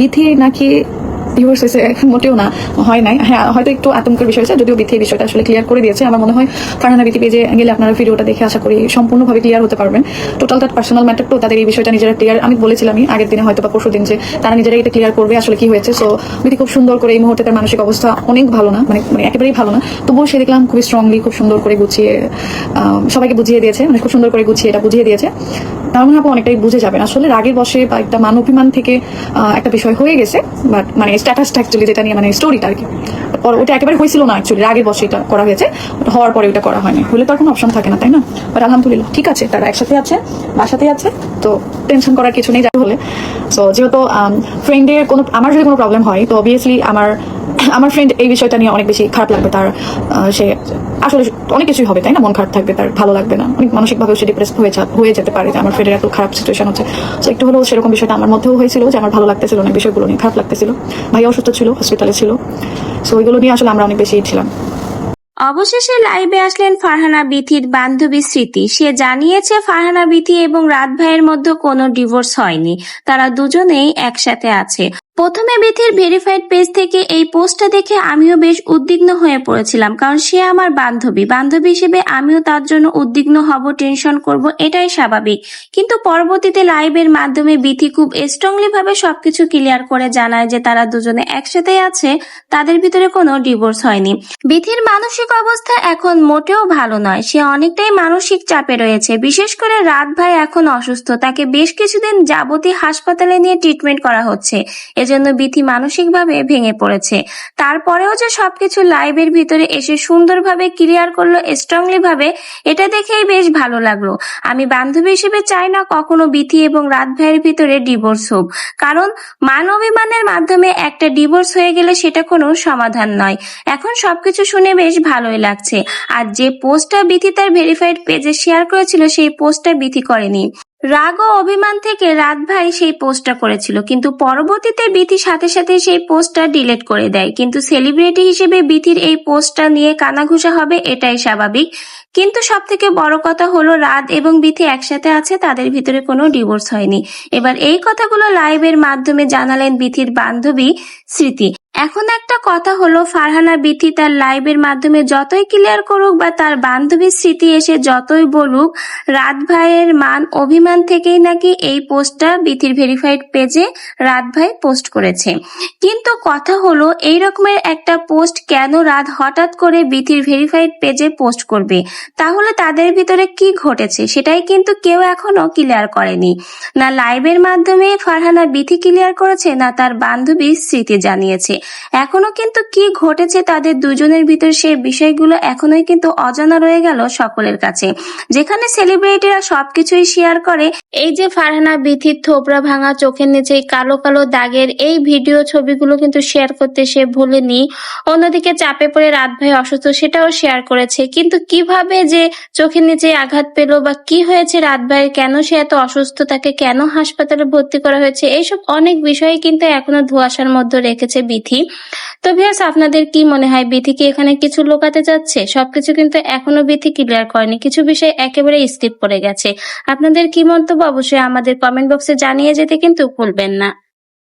বিথি নাকি ডিভোর্স হয়েছে মোটেও না, হয় নাই। হ্যাঁ হয়তো একটু আতঙ্কের বিষয় হয়েছে, যদিও বিথি বিষয়টা আসলে ক্লিয়ার করে দিয়েছে। আমার মনে হয় ফারহানা বিথি পেজে গেলে আপনারা ভিডিওটা দেখে আশা করি সম্পূর্ণভাবে ক্লিয়ার হতে পারবেন। টোটাল তার পার্সোনাল ম্যাটার তো তাদের এই বিষয়টা নিজেরা ক্লিয়ার আমি বলেছিলামই আগের দিনে হয়তো বা পরশু দিন যে তারা নিজেরা এটা ক্লিয়ার করবে আসলে কি হয়েছে। সো বিথি খুব সুন্দর করে এই মুহূর্তে তার মানসিক অবস্থা অনেক ভালো না মানে মানে একেবারেই ভালো না। তবুও সে দেখলাম খুবই স্ট্রংলি খুব সুন্দর করে গুছিয়ে সবাইকে বুঝিয়ে দিয়েছে মানে খুব সুন্দর করে গুছিয়ে এটা বুঝিয়ে দিয়েছে। তার মনে আপনি অনেকটাই বুঝে যাবেন। আসলে রাগের বসে বা একটা মান অভিমান থেকে একটা বিষয় হয়ে গেছে বাট মানে স্ট্যাটাসটা অ্যাকচুয়ালি যেটা নিয়ে মানে স্টোরিটা আর কি। পর ওটা একেবারে হয়েছিল না অ্যাকচুয়ালি রাগের বসে এটা করা হয়েছে ওটা হওয়ার পরে ওটা করা হয়নি। হলে তো আর কোনো অপশন থাকে না, তাই না? বাট আলহামদুলিল্লাহ, ঠিক আছে, তারা একসাথে আছে বাসাতে আছে, তো টেনশন করার কিছু নেই যাই হলে। সো যেহেতু ফ্রেন্ডের কোনো, আমার যদি কোনো প্রবলেম হয়, তো অবভিয়াসলি আমার আমার ফ্রেন্ড এই বিষয়টা নিয়ে অনেক বেশি খারাপ লাগবে, তার সে আসলে অনেক কিছুই হবে, তাই না? মন খারাপ থাকবে, তার ভালো লাগবে না। অনেক মানসিকভাবে সে ডিপ্রেস হয়ে হয়ে যেতে পারে, যে আমার ফ্রেন্ডের এত খারাপ সিচুয়েশন হচ্ছে। তো একটু হলেও সেরকম বিষয়টা আমার মধ্যেও হয়েছিল, যে আমার ভালো লাগতেছিল, অনেক বিষয়গুলো নিয়ে খারাপ লাগতেছিল। ভাই অসুস্থ ছিল হসপিটালে ছিল। সো ওইগুলো নিয়ে আসলে আমরা অনেক বেশি ছিলাম। অবশেষে লাইভে আসলেন ফারহানা বিথির বান্ধবী স্মৃতি। সে জানিয়েছে, ফারহানা বিথি এবং রাত ভাইয়ের মধ্যে কোনো ডিভোর্স হয়নি। তারা দুজনেই একসাথে আছে। প্রথমে বিথির ভেরিফাইড পেজ থেকে এই পোস্টটা দেখে আমিও বেশ উদ্বিগ্ন হয়ে পড়েছিলাম, কারণ সে আমার বান্ধবী। বান্ধবী হিসেবে আমিও তার জন্য উদ্বিগ্ন হব টেনশন করব, এটাই স্বাভাবিক। কিন্তু পরবর্তীতে লাইভের মাধ্যমে বিথি খুব স্ট্রংলি ভাবে সবকিছু ক্লিয়ার করে জানায় যে তারা দুজনে একসাথে আছে, তাদের ভিতরে কোনো ডিভোর্স হয়নি। বিথির মানসিক অবস্থা এখন মোটেও ভালো নয়। সে অনেকটাই মানসিক চাপে রয়েছে। বিশেষ করে রাত ভাই এখন অসুস্থ। তাকে বেশ কিছুদিন যাবতীয় হাসপাতালে নিয়ে ট্রিটমেন্ট করা হচ্ছে। এজন্য বিথি মানসিকভাবে ভেঙে পড়েছে। তারপরেও যে সবকিছু লাইভের ভিতরে এসে সুন্দরভাবে ক্লিয়ার করল স্ট্রংলি ভাবে এটা দেখেই বেশ ভালো লাগল। আমি বান্ধবী হিসেবে চাই না কখনো বিথি এবং রাত ভাইয়ের ভিতরে ডিভোর্স হোক। কারণ মান অভিমানের মাধ্যমে একটা ডিভোর্স হয়ে গেলে সেটা কোনো সমাধান নয়। এখন সবকিছু শুনে বেশ ভালোই লাগছে। আর যে পোস্টটা বিথি তার ভেরিফাইড পেজে শেয়ার করেছিল, সেই পোস্টটা বিথি করেনি। রাগ ও অভিমান থেকে রাত ভাই সেই পোস্টটা করেছিল। কিন্তু পরবর্তীতে বিথি সাথে সাথে সেই পোস্টটা ডিলিট করে দেয়। কিন্তু সেলিব্রিটি হিসেবে বিথির এই পোস্টটা নিয়ে কানাঘুষা হবে, এটাই স্বাভাবিক। কিন্তু সব থেকে বড় কথা হলো, রাত এবং বিথি একসাথে আছে, তাদের ভিতরে কোনো ডিভোর্স হয়নি। এবার এই কথাগুলো লাইভের মাধ্যমে জানালেন বিথির বান্ধবী স্মৃতি। এখন একটা কথা হলো, ফারহানা বিথি তার লাইভের মাধ্যমে যতই ক্লিয়ার করুক বা তার বান্ধবীর স্মৃতি এসে যতই বলুক, রাত ভাইয়ের মান অভিমান থেকেই নাকি এই পোস্টটা বিথির ভেরিফাইড পেজে রাত ভাই পোস্ট করেছে। কিন্তু কথা হলো, এই রকমের একটা পোস্ট কেন রাত হঠাৎ করে বিথির ভেরিফাইড পেজে পোস্ট করবে? তাহলে তাদের ভিতরে কি ঘটেছে সেটাই কিন্তু কেউ এখনও ক্লিয়ার করেনি। না লাইভের মাধ্যমে ফারহানা বিথি ক্লিয়ার করেছে, না তার বান্ধবী স্মৃতি জানিয়েছে। এখনও কিন্তু কি ঘটেছে তাদের দুজনের ভিতর সেই বিষয়গুলো এখনোই কিন্তু অজানা রয়ে গেল সকলের কাছে। যেখানে সেলিব্রিটিরা সবকিছুই শেয়ার করে, এই যে ফারহানা বিথির থোবরা ভাঙা চোখের নিচে কালো কালো দাগের এই ভিডিও ছবিগুলো কিন্তু শেয়ার করতে সে ভুলেনি। অন্যদিকে চাপে পড়ে রাত ভাই অসুস্থ, সেটাও শেয়ার করেছে। কিন্তু কীভাবে যে চোখের নিচে আঘাত পেল বা কি হয়েছে রাত ভাইয়ের কেন সে এত অসুস্থ, তাকে কেন হাসপাতালে ভর্তি করা হয়েছে, এইসব অনেক বিষয় কিন্তু এখনও ধোঁয়াশার মধ্যে রেখেছে বিথি। তো ভিয়াস আপনাদের কি মনে হয় বিথি কি এখানে কিছু লোকাতে যাচ্ছে? সবকিছু কিন্তু এখনও বিথি ক্লিয়ার করেনি। কিছু বিষয় একেবারে স্কিপ করে গেছে। আপনাদের কি মন্তব্য? অবশ্যই আমাদের কমেন্ট বক্সে জানিয়ে যেতে কিন্তু ভুলবেন না।